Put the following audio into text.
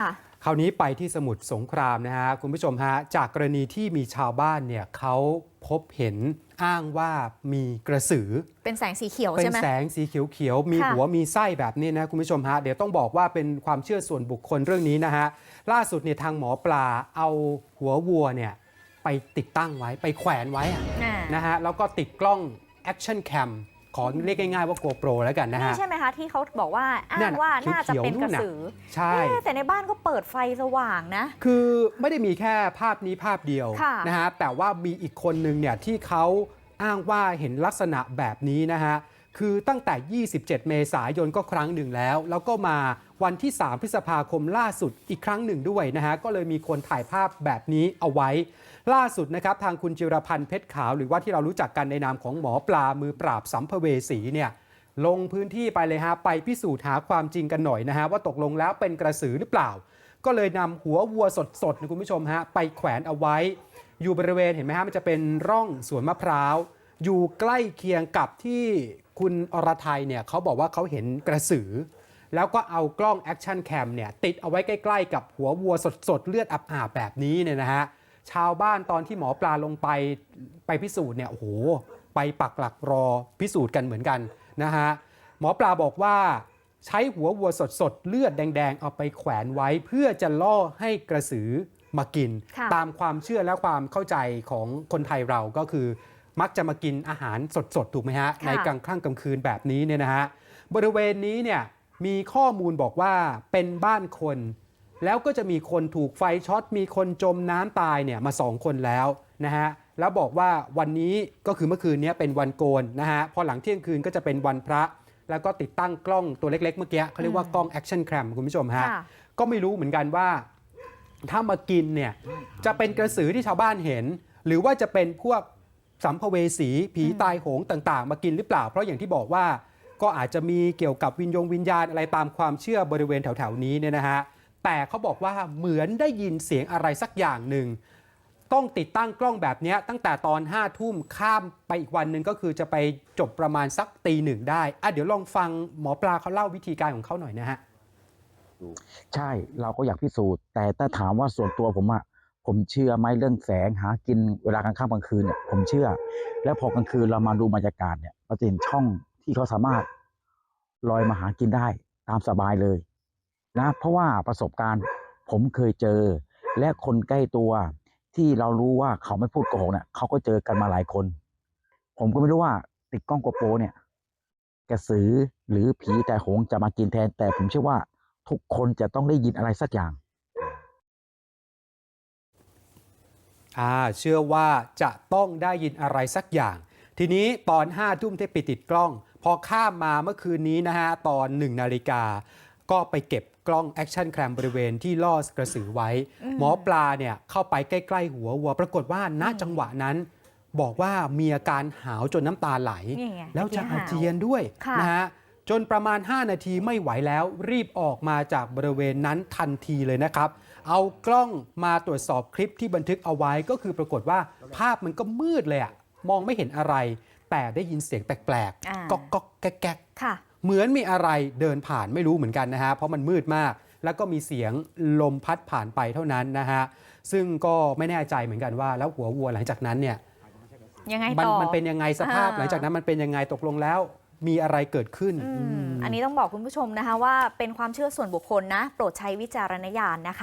ค่ะคราวนี้ไปที่สมุทรสงครามนะฮะคุณผู้ชมฮะจากกรณีที่มีชาวบ้านเนี่ยเขาพบเห็นอ้างว่ามีกระสือ เป็นแสงสีเขียวเป็ใช่นไหม แสงสีเขียวๆมีค่ะ หัวมีไส้แบบนี้นะคุณผู้ชมฮะเดี๋ยวต้องบอกว่าเป็นความเชื่อส่วนบุคคลเรื่องนี้นะฮะล่าสุดเนี่ยทางหมอปลาเอาหัววัวเนี่ยไปติดตั้งไว้ไปแขวนไว้อะ อ่า นะฮะแล้วก็ติดกล้อง Action Cam ขอเรียกง่ายๆว่า GoPro แล้วกันนะนี่ฮะใช่ไหมคะที่เขาบอกว่าอ้านั่งนน่ะว่าน่าจะเขียวๆเป็นกระนู่นน่ะสือใช่ เอ๊ะแต่ในบ้านก็เปิดไฟสว่างนะ คือไม่ได้มีแค่ภาพนี้ภาพเดียวค่ะนะฮะแต่ว่ามีอีกคนหนึ่งเนี่ยที่เขาอ้างว่าเห็นลักษณะแบบนี้นะฮะ คือตั้งแต่ 27 เมษายนก็ครั้งหนึ่งแล้ว แล้วก็มาวันที่ 3 พฤษภาคมล่าสุดอีกครั้งหนึ่งด้วยนะฮะ ก็เลยมีคนถ่ายภาพแบบนี้เอาไว้ ล่าสุดนะครับ ทางคุณจิรพันธ์เพชรขาว หรือว่าที่เรารู้จักกันในนามของหมอปลามือปราบสัมภเวสีเนี่ยลงพื้นที่ไปเลยฮะ ไปพิสูจน์หาความจริงกันหน่อยนะฮะ ว่าตกลงแล้วเป็นกระสือหรือเปล่า ก็เลยนำหัววัวสดๆนะคุณผู้ชมฮะไปแขวนเอาไว้ อยู่บริเวณเห็นไหมฮะมันจะเป็นร่องสวนมะพร้าว อยู่ใกล้เคียงกับที่คุณอรไทยเนี่ยเขาบอกว่าเขาเห็นกระสือ แล้วก็เอากล้องแอคชั่นแคมเนี่ยติดเอาไว้ใกล้ ๆ กับหัววัวสดๆ เลือดอาบๆแบบนี้เนี่ยนะฮะชาวบ้านตอนที่หมอปลาลงไปไปพิสูจน์เนี่ยโอ้โหไปปักหลักรอพิสูจน์กันเหมือนกันนะฮะหมอปลาบอกว่าใช้หัววัวสดๆ เลือดแดง ๆ เอาไปแขวนไว้เพื่อจะล่อให้กระสือมากินค่ะตามความเชื่อและความเข้าใจของคนไทยเราก็คือ มักจะมากินอาหารสดๆ ถูกไหมฮะค่ะในกลางค่ำกลางคืนแบบนี้เนี่ยนะฮะ บริเวณนี้เนี่ยมีข้อมูลบอกว่าเป็นบ้านคน แล้วก็จะมีคนถูกไฟช็อต มีคนจมน้ำตายเนี่ยมาสองคนแล้วนะฮะ แล้วบอกว่าวันนี้ก็คือเมื่อคืนนี้เป็นวันโกนนะฮะ พอหลังเที่ยงคืนก็จะเป็นวันพระ แล้วก็ติดตั้งกล้องตัวเล็ก ๆ เมื่อกี้เขาเรียกว่ากล้อง Action Cam คุณผู้ชมฮะค่ะก็ไม่รู้เหมือนกันว่าถ้ามากินเนี่ยจะเป็นกระสือที่ชาวบ้านเห็น หรือว่าจะเป็นพวก สัมภเวสีผีตายโหงต่างๆ มากินหรือเปล่า เพราะอย่างที่บอกว่าก็อาจจะมีเกี่ยวกับวิญญงวิญญาณอะไรตามความเชื่อบริเวณแถวๆนี้เนี่ยนะฮะแต่เขาบอกว่าเหมือนได้ยินเสียงอะไรสักอย่างหนึ่งต้องติดตั้งกล้องแบบนี้ตั้งแต่ตอน5้าทุ่มข้ามไปอีกวันหนึ่งก็คือจะไปจบประมาณสักตีหนึ่งได้อะเดี๋ยวลองฟังหมอปลาเขาเล่าวิธีการของเขาหน่อยนะฮะใช่เราก็อยากพิสูจน์ แต่ถ้าถามว่าส่วนตัวผมอะ ผมเชื่อไหมเรื่องแสงหากินเวลากลางค่ำกลางคืนเนี่ยผมเชื่อ แล้วพอกลางคืนเรามาดูบรรยากาศเนี่ยเราจะเห็นช่องที่เขาสามารถลอยมาหากินได้ตามสบายเลย นะ เพราะว่าประสบการณ์ผมเคยเจอ และคนใกล้ตัวที่เรารู้ว่าเขาไม่พูดโกหกเนี่ยเขาก็เจอกันมาหลายคน ผมก็ไม่รู้ว่าติดกล้องโกโปรเนี่ย กระสือหรือผีแต่โหงจะมากินแทน แต่ผมเชื่อว่าทุกคนจะต้องได้ยินอะไรสักอย่าง อ่าเชื่อว่าจะต้องได้ยินอะไรสักอย่าง ทีนี้ตอน5้าทุ่มที่ไปติดกล้อง พอข้ามมาเมื่อคืนนี้นะฮะ ตอน 1 นาฬิกา ก็ไปเก็บกล้องแอคชั่นแคมบริเวณที่ล่อกระสือไว้ หมอปลาเนี่ยเข้าไปใกล้ๆหัววัว ปรากฏว่าณจังหวะนั้น บอกว่ามีอาการหาวจนน้ำตาไหล นี่ไงแล้วจะเมื่อาอกี้หาวเจียนด้วยค่ะ นะฮะ จนประมาณ 5 นาทีไม่ไหวแล้วรีบออกมาจากบริเวณนั้นทันทีเลยนะครับ เอากล้องมาตรวจสอบคลิปที่บันทึกเอาไว้ก็คือปรากฏว่าภาพมันก็มืดเลยอะมองไม่เห็นอะไร แต่ได้ยินเสียงแปลกอ่าๆก๊อกก๊อกแก๊กแก๊กค่ะเหมือนมีอะไรเดินผ่านไม่รู้เหมือนกันนะฮะเพราะมันมืดมาก แล้วก็มีเสียงลมพัดผ่านไปเท่านั้นนะฮะซึ่งก็ไม่แน่ใจเหมือนกันว่า แล้วหัววัวหลังจากนั้นเนี่ยยังไงมันต่อมันเป็นยังไงสภาพอ่าหลังจากนั้นมันเป็นยังไงตกลงแล้ว มีอะไรเกิดขึ้นอือืมมอันนี้ต้องบอกคุณผู้ชมนะคะว่าเป็นความเชื่อส่วนบุคคลนะ โปรดใช้วิจารณญาณนะคะ